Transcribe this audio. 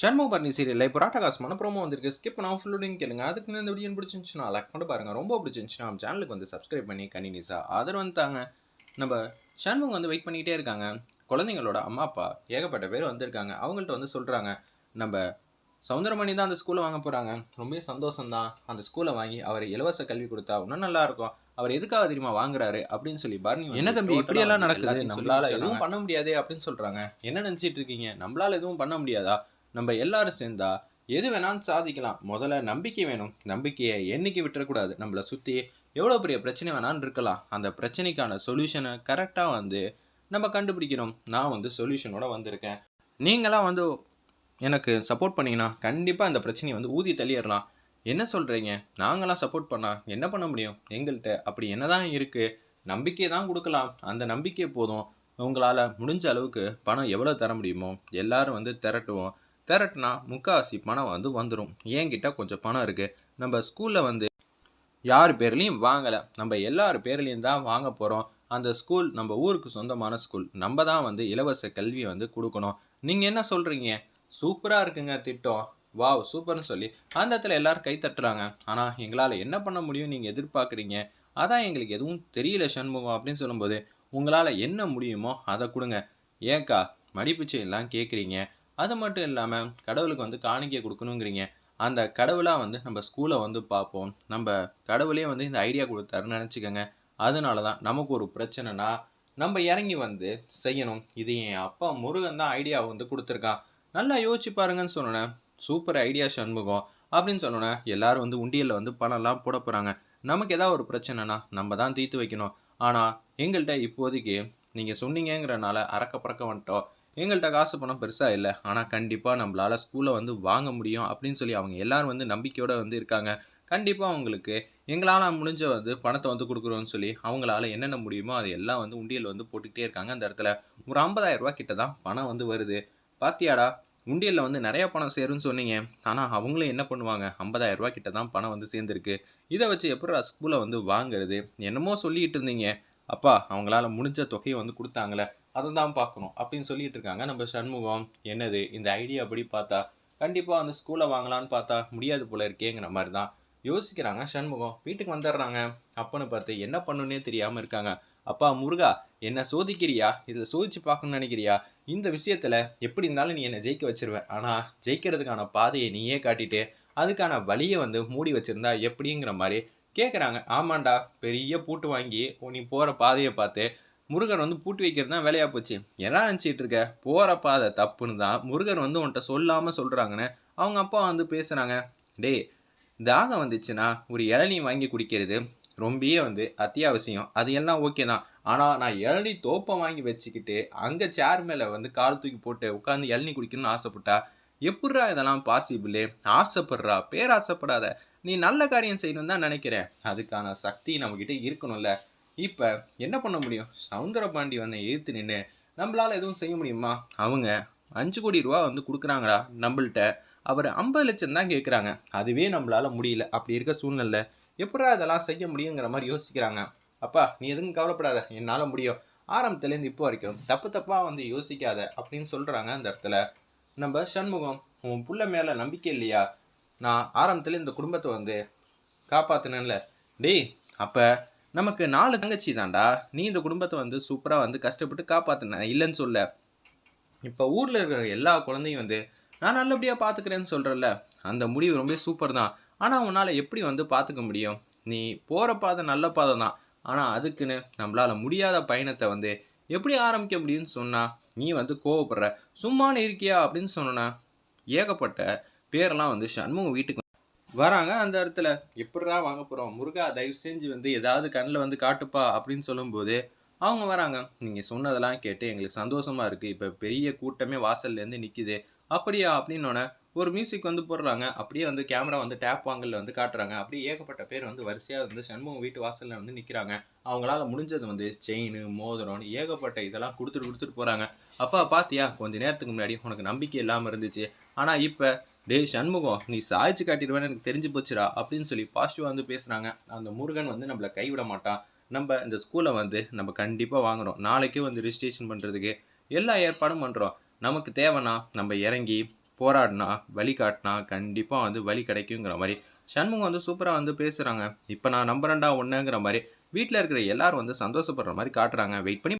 ஷண்முக பரணி சீரியலில் இப்போ ராட்டகாசமான ப்ரோமோ வந்திருக்கு. ஸ்கிப் பண்ணாமல் ஃபுல்லோடையும் கேளுங்க. அதுக்கு இந்த வீடியோ பிடிச்சிருந்துச்சுன்னா லைக் பண்ணி பாருங்க. ரொம்ப பிடிச்சிருந்துச்சுன்னா நம்ம சேனலுக்கு வந்து சப்ஸ்கிரைப் பண்ணி கண்டினியூஸாக ஆதரவு வந்துட்டாங்க நம்ம ஷண்முகம் வந்து வெயிட் பண்ணிக்கிட்டே இருக்காங்க. குழந்தைங்களோட அம்மா அப்பா ஏகப்பட்ட பேர் வந்திருக்காங்க. அவங்கள்ட்ட வந்து சொல்கிறாங்க நம்ம சவுந்தரமணி தான் அந்த ஸ்கூலை வாங்க போகிறாங்க ரொம்ப சந்தோஷம்தான். அந்த ஸ்கூலை வாங்கி அவர் இலவச கல்வி கொடுத்தா இன்னும் நல்லா இருக்கும். அவர் எதுக்காக தெரியுமா வாங்குறாரு அப்படின்னு சொல்லி வந்து என்ன தம்பி, இப்படியெல்லாம் நடக்குது? நம்மளால. எதுவும் பண்ண முடியாது அப்படின்னு சொல்றாங்க. என்ன நினைச்சிட்டு இருக்கீங்க? நம்மளால எதுவும் பண்ண முடியாதா? நம்ம எல்லாரும் சேர்ந்தா எது வேணாலும் சாதிக்கலாம். முதல்ல நம்பிக்கை வேணும். நம்பிக்கையை என்னைக்கு விட்டுறக்கூடாது? நம்மளை சுற்றி எவ்வளோ பெரிய பிரச்சனை வேணாலும் இருக்கலாம். அந்த பிரச்சனைக்கான சொல்யூஷனை கரெக்டாக வந்து நம்ம கண்டுபிடிக்கணும். நான் வந்து சொல்யூஷனோட வந்திருக்கேன். நீங்களாம் வந்து எனக்கு சப்போர்ட் பண்ணீங்கன்னா கண்டிப்பாக அந்த பிரச்சனையை வந்து ஊதி தள்ளிடலாம். என்ன சொல்கிறீங்க நாங்களாம் சப்போர்ட் பண்ணால் என்ன பண்ண முடியும்? எங்கள்கிட்ட அப்படி என்ன தான் இருக்குது நம்பிக்கை தான் கொடுக்கலாம். அந்த நம்பிக்கை போதும். உங்களால் முடிஞ்ச அளவுக்கு பணம் எவ்வளோ தர முடியுமோ எல்லோரும் வந்து திரட்டுவோம். திரட்டினா முக்காவாசி பணம் வந்து வந்துடும் என்கிட்ட கொஞ்சம் பணம் இருக்குது நம்ம ஸ்கூலில் வந்து யார் பேர்லேயும் வாங்கலை. நம்ம எல்லார் பேர்லேயும் தான் வாங்க போகிறோம் அந்த ஸ்கூல் நம்ம ஊருக்கு சொந்தமான ஸ்கூல் நம்ம தான் வந்து இலவச கல்வியை வந்து கொடுக்கணும். நீங்கள் என்ன சொல்கிறீங்க சூப்பராக இருக்குங்க திட்டம். வாவ் சூப்பர்னு சொல்லி அந்த இடத்துல எல்லோரும் கை தட்டுறாங்க. ஆனால் எங்களால் என்ன பண்ண முடியும் நீங்கள் எதிர்பார்க்குறீங்க? அதான் எங்களுக்கு எதுவும் தெரியல சண்முகம் அப்படின்னு சொல்லும்போது உங்களால் என்ன முடியுமோ அதை கொடுங்க. ஏக்கா மடிப்பிச்சையெல்லாம் கேட்குறீங்க அது மட்டும் இல்லாமல் கடவுளுக்கு வந்து காணிக்கை கொடுக்கணுங்கிறீங்க. அந்த கடவுளாக வந்து நம்ம ஸ்கூலை வந்து பார்ப்போம். நம்ம கடவுளே வந்து இந்த ஐடியா கொடுத்தாருன்னு நினச்சிக்கோங்க. அதனால தான் நமக்கு ஒரு பிரச்சனைனா நம்ம இறங்கி வந்து செய்யணும். இது என் அப்பா முருகன் தான் ஐடியா வந்து கொடுத்துருக்கான். நல்லா யோசிச்சு பாருங்கன்னு சொன்னோன்னே சூப்பர் ஐடியா சண்முகம் அப்படின்னு சொன்னோன்னே எல்லாரும் வந்து உண்டியலில் வந்து பணம்லாம் போட போகிறாங்க நமக்கு ஏதாவது ஒரு பிரச்சனைனா நம்ம தான் தீர்த்து வைக்கணும். ஆனால் எங்கள்கிட்ட இப்போதைக்கு நீங்கள் சொன்னீங்கங்கிறனால அறக்க பறக்க வந்துட்டோம். எங்கள்கிட்ட காசு பணம் பெருசாக இல்லை. ஆனால் கண்டிப்பாக நம்மளால் ஸ்கூலை வந்து வாங்க முடியும் அப்படின்னு சொல்லி அவங்க எல்லாரும் வந்து நம்பிக்கையோடு வந்து இருக்காங்க. கண்டிப்பாக அவங்களுக்கு எங்களால் முடிஞ்ச வந்து பணத்தை வந்து கொடுக்குறோன்னு சொல்லி அவங்களால என்னென்ன முடியுமோ அதை எல்லாம் வந்து உண்டியல் வந்து போட்டுக்கிட்டே இருக்காங்க அந்த இடத்துல. ஒரு 50000 ரூபாய் கிட்ட தான் பணம் வந்து வருது. பாத்தியாடா உண்டியலில் வந்து நிறைய பணம் சேரும்னு சொன்னீங்க. ஆனால் அவங்களும் என்ன பண்ணுவாங்க? 50000 ரூபா கிட்ட தான் பணம் வந்து சேர்ந்துருக்கு. இதை வச்சு எப்படி ஸ்கூலை வந்து வாங்குறது? என்னமோ சொல்லிட்டு இருந்தீங்க. அப்பா அவங்களால முடிஞ்ச தொகையை வந்து கொடுத்தாங்களே. அதை தான் பார்க்கணும். அப்படின்னு சொல்லிட்டு இருக்காங்க நம்ம சண்முகம் என்னது இந்த ஐடியா அப்படி பார்த்தா கண்டிப்பாக அந்த ஸ்கூலை வாங்கலான்னு பார்த்தா முடியாது போல இருக்கேங்கிற மாதிரி தான் யோசிக்கிறாங்க. சண்முகம் வீட்டுக்கு வந்துடுறாங்க. அப்பன்னு பார்த்து என்ன பண்ணுன்னே தெரியாமல் இருக்காங்க. அப்பா முருகா என்ன சோதிக்கிறியா? இதில் சோதிச்சு பார்க்கணும்னு நினைக்கிறியா? இந்த விஷயத்தில் எப்படி இருந்தாலும் நீ என்னை ஜெயிக்க வச்சிருவ ஆனால் ஜெயிக்கிறதுக்கான பாதையை நீயே காட்டிட்டு அதுக்கான வழியை வந்து மூடி வச்சுருந்தா எப்படிங்கிற மாதிரி கேட்குறாங்க ஆமாண்டா பெரிய பூட்டு வாங்கி நீ போகிற பாதையை பார்த்து முருகர் வந்து பூட்டி வைக்கிறது தான் வேலையாக போச்சு. என்ன நினச்சிட்டு இருக்க? போகிற அதை தப்புன்னு தான். முருகர் வந்து உன்கிட்ட சொல்லாமல் சொல்கிறாங்கன்னு அவங்க அப்பா வந்து பேசுகிறாங்க டேய் தாகம் வந்துச்சுன்னா ஒரு இளநீ வாங்கி குடிக்கிறது ரொம்பவே வந்து அத்தியாவசியம். அது எல்லாம் ஓகே தான். ஆனால் நான் இளநீ தோப்பை வாங்கி வச்சுக்கிட்டு அங்கே சேர் மேலே வந்து கால் தூக்கி போட்டு உட்காந்து இளநீ குடிக்கணும்னு ஆசைப்பட்டா எப்பட்றா இதெல்லாம் பாசிபிள் ஆசைப்படுறா? பேராசைப்படாத. நீ நல்ல காரியம் செய்யணும்னு தான் நினைக்கிறேன். அதுக்கான சக்தி நம்மக்கிட்ட இருக்கணும்ல. இப்போ என்ன பண்ண முடியும்? சவுந்தரபாண்டி வந்து எதிர்த்து நின்று நம்மளால் எதுவும் செய்ய முடியுமா? அவங்க அஞ்சு கோடி ரூபா வந்து கொடுக்குறாங்களா? நம்மள்கிட்ட அவர் ஐம்பது லட்சம் தான் கேட்குறாங்க அதுவே நம்மளால் முடியல. அப்படி இருக்க சூழ்நிலை எப்படா இதெல்லாம் செய்ய முடியுங்கிற மாதிரி யோசிக்கிறாங்க. அப்பா நீ எதுவும் கவலைப்படாத. என்னால் முடியும். ஆரம்பத்துலேருந்து இப்போ வரைக்கும் தப்பு தப்பாக வந்து யோசிக்காத அப்படின்னு சொல்கிறாங்க அந்த இடத்துல. நம்ம சண்முகம் உன் புள்ள மேலே நம்பிக்கை இல்லையா? நான் ஆரம்பத்தில் இந்த குடும்பத்தை வந்து காப்பாற்றினேன்ல டேய் அப்போ நமக்கு நாலு தங்கச்சி தான்டா. நீ இந்த குடும்பத்தை வந்து சூப்பராக வந்து கஷ்டப்பட்டு காப்பாற்றின இல்லைன்னு சொல்ல. இப்போ ஊரில் இருக்கிற எல்லா குழந்தையும் வந்து நான் நல்லபடியாக பார்த்துக்கிறேன்னு சொல்கிறல்ல அந்த முடிவு ரொம்ப சூப்பர் தான். ஆனால் உன்னால் எப்படி வந்து பார்த்துக்க முடியும்? நீ போகிற பாதை நல்ல பாதை தான். ஆனால் அதுக்குன்னு நம்மளால் முடியாத பயணத்தை வந்து எப்படி ஆரம்பிக்க முடியும்னு சொன்னால் நீ வந்து கோவப்படுற. சும்மானு இருக்கியா? அப்படின்னு சொன்னா ஏகப்பட்ட பேரெல்லாம் வந்து சண்முகம் வீட்டுக்கு வராங்க அந்த இடத்துல. எப்படிடா வாங்க போகிறோம் முருகா தயவு செஞ்சு வந்து ஏதாவது கண்ணில் வந்து காட்டுப்பா அப்படின்னு சொல்லும்போது அவங்க வராங்க. நீங்கள் சொன்னதெல்லாம் கேட்டு எங்களுக்கு சந்தோஷமாக இருக்குது இப்போ பெரிய கூட்டமே வாசல்லேருந்து நிற்கிது அப்படியா? அப்படின்னோடனே ஒரு மியூசிக் வந்து போடுறாங்க. அப்படியே வந்து கேமரா வந்து டேப் வாங்கலில் வந்து காட்டுறாங்க. அப்படியே ஏகப்பட்ட பேர் வந்து வரிசையாக வந்து சண்முகம் வீட்டு வாசலில் வந்து நிற்கிறாங்க அவங்களால முடிஞ்சது வந்து செயின் மோதிரம்னு ஏகப்பட்ட இதெல்லாம் கொடுத்துட்டு கொடுத்துட்டு போகிறாங்க அப்பா பாத்தியா? கொஞ்ச நேரத்துக்கு முன்னாடி உனக்கு நம்பிக்கை இல்லாமல் இருந்துச்சு. ஆனால் இப்போ டேய் சண்முகம் நீ சாய்ச்சி காட்டிடுவேன்னு எனக்கு தெரிஞ்சு போச்சுடா அப்படின்னு சொல்லி பாசிட்டிவாக வந்து பேசுகிறாங்க அந்த முருகன் வந்து நம்மளை கைவிட மாட்டான். நம்ம இந்த ஸ்கூலை வந்து நம்ம கண்டிப்பாக வாங்குறோம் நாளைக்கே வந்து ரிஜிஸ்ட்ரேஷன் பண்ணுறதுக்கு எல்லா ஏற்பாடும் பண்ணுறோம் நமக்கு தேவைன்னா நம்ம இறங்கி போராடினா வழி காட்டினா கண்டிப்பாக வந்து வழி கிடைக்குங்கிற மாதிரி. சண்முகம் வந்து சூப்பராக வந்து பேசுகிறாங்க இப்போ நான் நம்புறேன்டா ஒன்றுங்கிற மாதிரி வீட்டில் இருக்கிற எல்லாரும் வந்து சந்தோஷப்படுற மாதிரி காட்டுறாங்க. வெயிட் பண்ணி